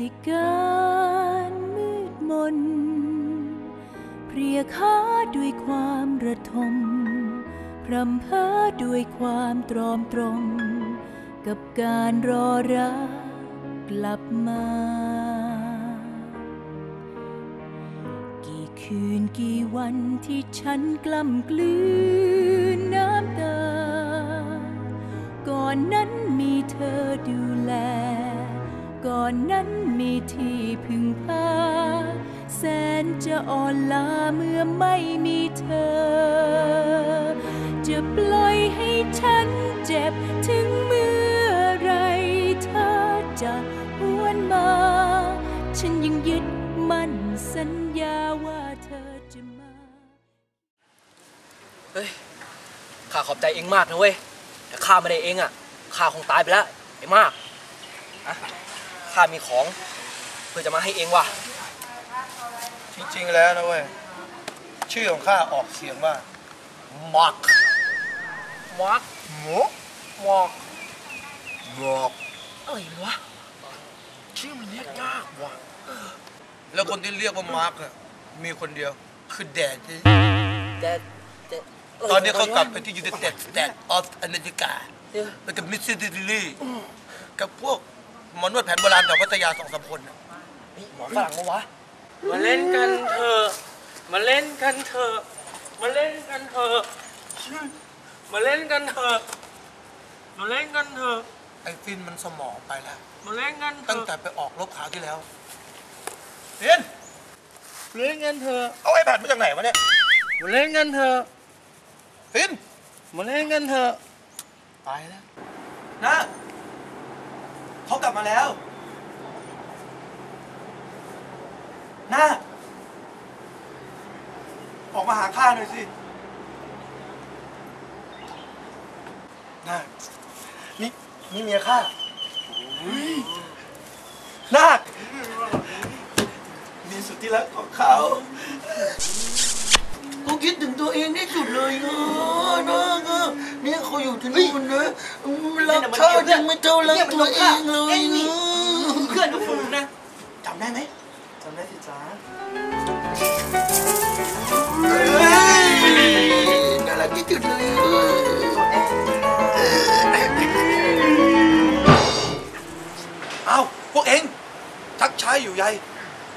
ติการมืดมน เพรียค้าด้วยความระทมพรำเพ้อด้วยความตรอมตรงกับการรอรักกลับมา กี่คืนกี่วันที่ฉันกล้ำกลืนน้ำตา ก่อนนั้นมีเธอดูแล ก่อนนั้นมีที่พึ่งพา แสนจะอ่อนล้าเมื่อไม่มีเธอ จะปล่อยให้ฉันเจ็บถึงเมื่อไรเธอจะหวนมา ฉันยังยึดมั่นสัญญาว่าเธอจะมา เฮ้ย ข้าขอบใจเองมากนะเว้ย แต่ข้าไม่ได้เองอะ ข้าคงตายไปแล้วไอ้มากอะ ข้ามีของ เพื่อจะมาให้เองว่ะจริงๆแล้วนะเว้ย ชื่อของข้าออกเสียงว่ามักมักหมูมอกบอกอะไรวะชื่อมันเรียกยากว่ะแล้วคนที่เรียกว่ามาร์กอะมีคนเดียว คือแดดแต่แต่ตอนนี้เขากลับไปที่ยู i นเต็ดสเตทออฟอเมริกาเดี๋ยวแล้วกับมิสซิสซิปปีกับพวก หมอนวดแผนโบราณแถวพัทยาสองสามคนน่ะนี่หมอฝรั่งปะวะ มาเล่นกันเถอะมาเล่นกันเถอะมาเล่นกันเถอะมาเล่นกันเถอะมาเล่นกันเถอะไอ้ฟินมันสมองไปแล้ว มาเล่นกันเถตั้งอะแต่ไปออกรบคราวที่แล้วฟินเล่นกันเถอะเอาไอแพดมาจากไหนวะเนี่ยมาเล่นกันเถอะฟิน มาเล่นกันเถอะไปแล้วนะ เขากลับมาแล้วนะออกมาหาข้าหน่อยสินาคนี่นี่เมียข้านาคนี่สุดที่รักของเขา เขาคิดถึงตัวเองที่สุดเลยนะนะนะเนี่ยเขาอยู่ที่นู่นนะรักข้ายังไม่เท่ารักตัวเองเลยนะเพื่อนกับฝูงนะจำได้ไหมจำได้สิจ้าเฮ้ยน่ารักที่สุดเลยเอาพวกเองทักช้าอยู่ใหญ่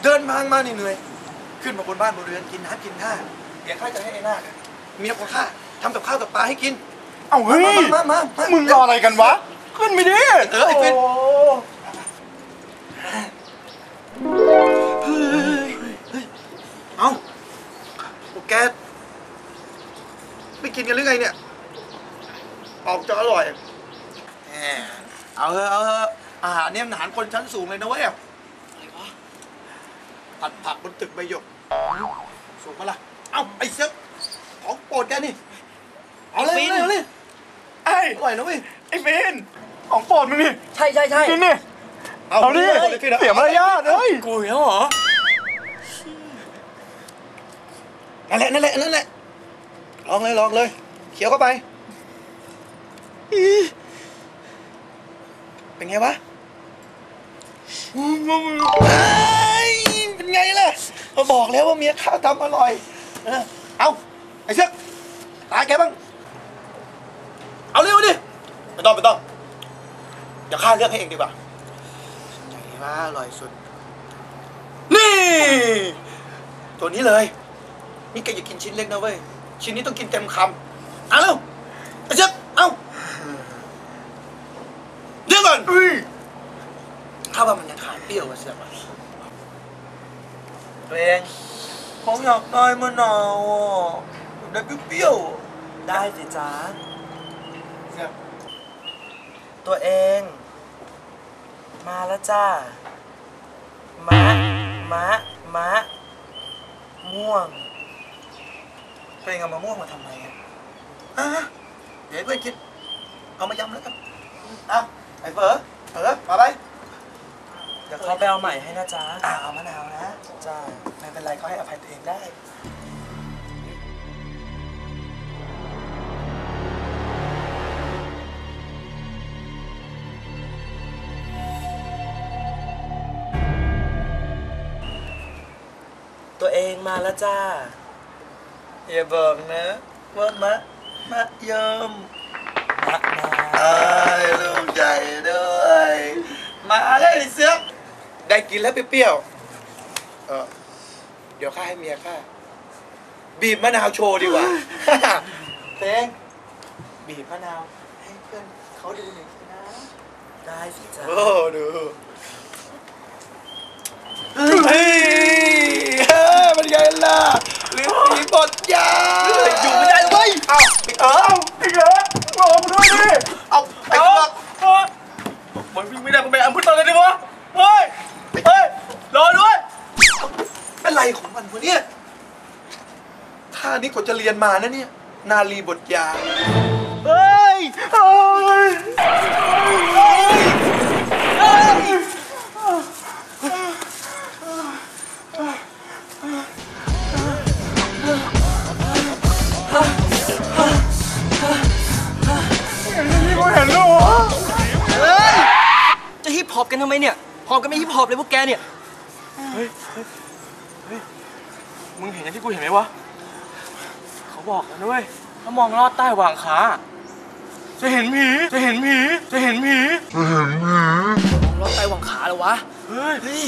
เดินทางมาเหนื่อยๆขึ้นมาบนบ้านบนเรือนกินน้ำกินท่าเดี๋ยวข้าจะให้ไอ้นาคอะเมียของข้าทำกับข้าวกับปลาให้กิน เอาเฮ้ย มามามามึงรออะไรกันวะ ขึ้นไม่ดิเออไอ้เป็นเอาพวกแกไม่กินกันหรือไงเนี่ย ออกจะอร่อยแหมเอาเถอะเอาเถอะอาหารเนี่ยมันอาหารคนชั้นสูงเลยนะเว้ย อะไรวะผัดผักบนตึกใบหยก สูงมาละ เอาไอ้เซ็กของโปรดแกนี่ เอาเลยเอาเลยเอาเลยไอ้อร่อยนะเว้ยไอ้เบนของโปรดมึงนี่ใช่ใช่ใช่กินนี่เอาดิลยพี่นะเสียมารยาทเฮ้ยกูแล้วเหรอนั่นแหละนั่นแหละนั่นแหละลองเลยลองเลยเคี้ยวเข้าไปอีเป็นไงวะเฮ้ยเป็นไงล่ะก็บอกแล้วว่าเมียข้าทำอร่อยเออเอาไอ้เชือกตาแกบ้าง เอาเร็วดิไม่ต้องไม่ต้องเดี๋ยวข้าเลือกให้เองดีกว่าใจว่าอร่อยสุด นี่ ตัวนี้เลย นี่แกอย่ากินชิ้นเล็กนะเว้ย ชิ้นนี้ต้องกินเต็มคำเอาเร็วไอ้เชือกเอาเดี๋ยวก่อนข้าว่ามันยังขาดเปรี้ยวอะเสือกอะตัวเอง ผมอยากได้มะนาวอะอยากได้เปรี้ยวๆอะได้สิจ้าเสือกตัวเอง มาแล้วจ้ามะมะมะม่วง ตัวเองเอามะม่วงมาทำไมอะอะเดี๋ยวเพื่อนคิด เอามายำแล้วกันเอาไอ้เฝอเฝอมาไป เดี๋ยวเขาไปเอาใหม่ให้นะจ๊ะอาเอามะนาวนะจ้าไม่เป็นไรเขาให้อภัยตัวเองได้ตัวเองมาแล้วจ้า อย่าบอกนะ ว่ามะมะยมมะมา ได้กินแล้วเปรี้ยวๆเออเดี๋ยวข้าให้เมียข้าบีบมะนาวโชว์ดีกว่าเต้งบีบมะนาวให้เพื่อนเขาดูหน่อยสินะได้สิจ้าโอ้ดูเฮ้ยเฮ้ยมันไงล่ะลิ้นผีบดยาอยู่ไม่ได้เลยเอ้าเออไอ้เหรอบอกกูด้วยดิเอาไอ้เอ้พวกมันวิ่งไม่ได้มันไปอัมพุตตอนเลยดิวะ เฮ้ย เฮ้ย รอด้วย เป็นไรของมันวะเนี่ยท่านี้กว่าจะเรียนมานะเนี่ย นาลีบทยา เฮ้ยเฮ้ยนี่กูเห็นแล้วเหรอจะฮิปฮอปกันทำไมเนี่ย ฮอปกันไม่ฮิปฮอปเลยพวกแกเนี่ย มึงเห็นอย่างที่กูเห็นไหมวะ เขาบอกกันด้วยถ้ามองลอดใต้หว่างขา จะเห็นผี จะเห็นผี จะเห็นผีรถไตหวังขาเลยวะ เฮ้ย เฮ้ย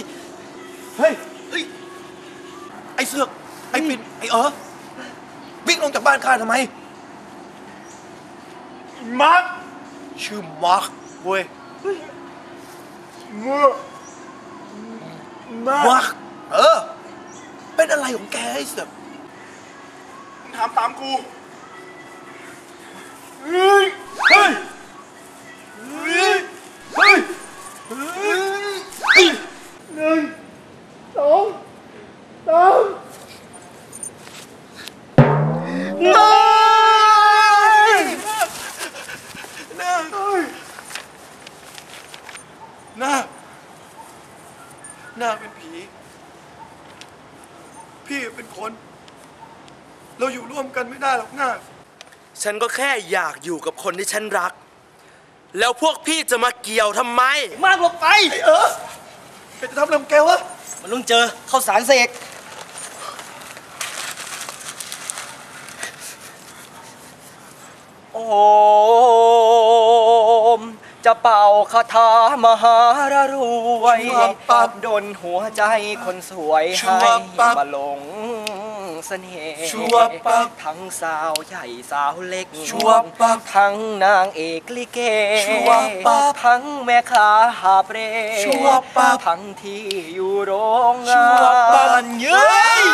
เฮ้ยเฮ้ยไอ้เสือก ไอ้ปิ่นไอ้เออวิ่งลงจากบ้านข้าทำไม มาร์คชื่อมาร์คเว้ยมือมาร์คมาร์คเออ เป็นอะไรของแกไอ้เสือกมึงถามตามกู เฮ้ย เฮ้ย เฮ้ย เฮ้ยเฮ้ยหนึ่งสองสามหนึ่ง หน้าหน้าหน้าเป็นผี พี่เป็นคน เราอยู่ร่วม กันไม่ได้หรอกหน้า ฉันก็แค่อยากอยู่กับคนที่ฉันรัก แล้วพวกพี่จะมาเกี่ยวทำไม มากหลบไป ไอ้เออแกจะทำอะไรของแกวะ มันต้องเจอข้าวสารเสก โอม จะเป่าคาถามหารรวยชัวปับดนหัวใจคนสวยชัให้วปับมาหลง เสน่ห์ชัวปับทั้งสาวใหญ่สาวเล็กชัวปับทั้งนางเอกลิเกชัวปับทั้งแม่ค้าหาบเร่ชัวปับทั้งที่อยู่โรงงาชัวปับนเย้ย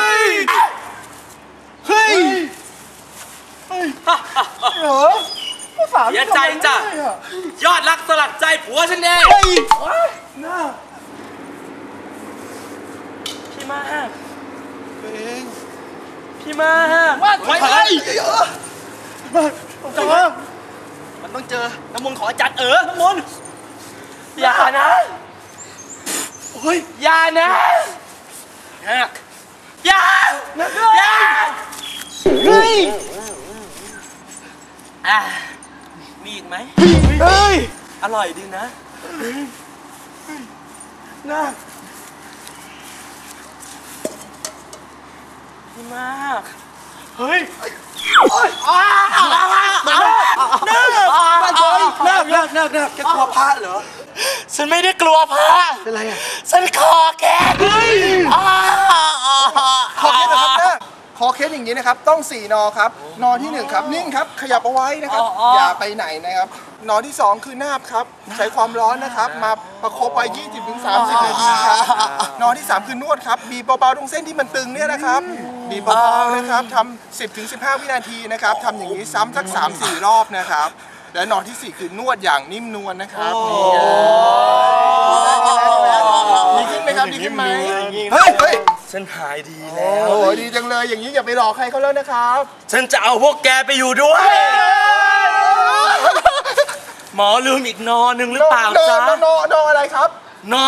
เฮ้ยเหรอภาษาเสียใจจ้ะยอดรักสลัดใจผัวฉันเองหน้าพี่มาก เองพี่มากไว้ไว้ไอ้เออจอมันต้องเจอ น้ำมนต์ของอาจารย์เอ๋อน้ำมนต์อย่านะเฮ้ยอย่านะหักอย่าอย่าเฮ้ยอะมีอีกไหมเฮ้ย อร่อยดีนะหน้า พี่มาก เฮ้ยบ้านบอยนาคนาคนาคนาคแกกลัวพระเหรอ ฉันไม่ได้กลัวพระเป็นไรอะ ฉันคอแกอ้าคอเคสนะครับนะคอเคสอย่างนี้นะครับ ต้อง 4 นอครับ นอที่ 1 ครับ นิ่งครับ ขยับเอาไว้นะครับ อย่าไปไหนนะครับ นอที่ 2 คือนาบครับ ใช้ความร้อนนะครับ มาประคบไป20-30 นาทีครับ นอที่ 3 คือนวดครับ บีบเบาๆตรงเส้นที่มันตึงเนี่ยนะครับ บีบเบาๆนะครับทำ10-15วินาทีนะครับทำอย่างนี้ซ้ำสัก3-4รอบนะครับ และนอที่4คือนวดอย่างนิ่มนวลนะครับนี่ดีขึ้นไหมครับดีขึ้นไหมเฮ้ยเฮ้ยฉันหายดีโอ้แล้วโหดีจังเลยอย่างนี้อย่าไปหลอกใครเขาแล้วนะครับ ฉันจะเอาพวกแกไปอยู่ด้วย หมอลืมอีกนอหนึ่งหรือเปล่าโนจ๊ะโนโนโนอะไรครับ นอ